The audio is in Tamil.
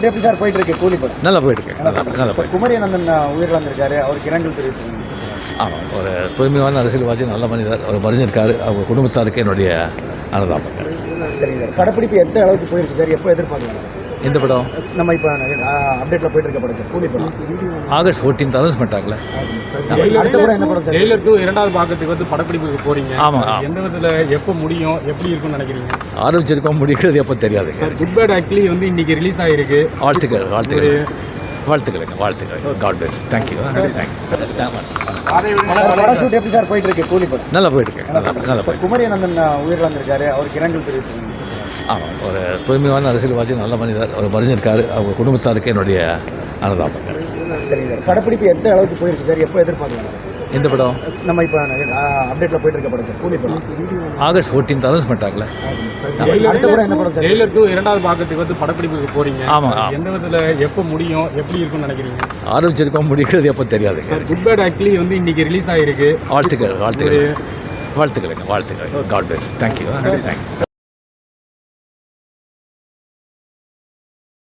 எப்படி சார் போயிட்டு கூலி நல்லா போயிட்டு இருக்கு. நல்லா போயிட்டு குமரியநந்தன் உயிர் வந்திருக்காரு அவருக்கு இரங்கல் தெரிவிச்சு ஆமாம் ஒரு தூய்மையான அரசியல்வாதி நல்ல மனிதர் அவர் மறைஞ்சிருக்காரு. அவங்க குடும்பத்தாருக்கு என்னுடைய அனுதாபம் சரிங்க. சார் எந்த அளவுக்கு போயிருக்கு சார்? எப்போ எதிர்பார்க்கலாம் எந்த படம்? நம்ம இப்போ அப்டேட்ல போயிட்டு இருக்க படம் கூலி படம். ஆகஸ்ட் என்ன படம் சார்? ஜெயிலர் டூ இரண்டாவது பாக்கத்துக்கு வந்து படப்பிடிப்புக்கு போறீங்க. ஆமா, ஆமா. எந்த விதத்துல எப்போ முடியும் எப்படி இருக்கும்னு நினைக்கிறீங்க? ஆரம்பிச்சிருக்கோம் முடிக்கிறது எப்போ தெரியாதுங்க சார் குட் பேட் ஆக்சுவலி வந்து இன்னைக்கு ரிலீஸ் ஆயிருக்கு. வாழ்த்துக்கள் வாழ்த்துக்கள். வாழ்த்துக்களுங்க வாழ்த்துக்கள் god bless thank you thank you sir போயிட்டு இருக்கு கூலி படம். நல்லா நல்லா நல்லா போயிட்டு குமரி அனந்தன் உயிரிழந்திருக்காரு. அவருக்கு இரங்கல் தெரிவித்து ஆமாம் ஒரு தூய்மையான அரசியல்வாதி நல்ல மனிதர் ஒரு மனிதருக்காரு அவங்க குடும்பத்தாருக்கு என்னுடைய அனுதாபங்கள். சரிங்க சார் படப்பிடிப்பு எந்த அளவுக்கு போயிருக்கு சார்? எப்போ எதிர்பார்க்கலாம்? எந்த படம்? நம்ம இப்போ அப்டேட்ல போயிட்டு இருக்க படம் சார் கூலி படம். ஆகஸ்ட் ஃபோர்டீன்த் அனௌன்ஸ்மெண்ட் ஆகல. அடுத்த படம் என்ன படம் சார்? ஜெயிலர் டூ இரண்டாவது பாக்கத்துக்கு வந்து படப்பிடிப்புக்கு போறீங்க. ஆமா, ஆமா. எந்த விதத்துல எப்போ முடியும் எப்படி இருக்கும்னு நினைக்கிறீங்க? ஆரம்பிச்சிருக்கோம் முடிக்கிறது எப்போ தெரியாதுங்க சார் குட் பேட் ஆக்சுவலி வந்து இன்னைக்கு ரிலீஸ் ஆயிருக்கு. வாழ்த்துக்கள் வாழ்த்துக்கள். வாழ்த்துக்களுங்க வாழ்த்துக்கள் காட் பிளஸ் தேங்க்யூ தேங்க்யூ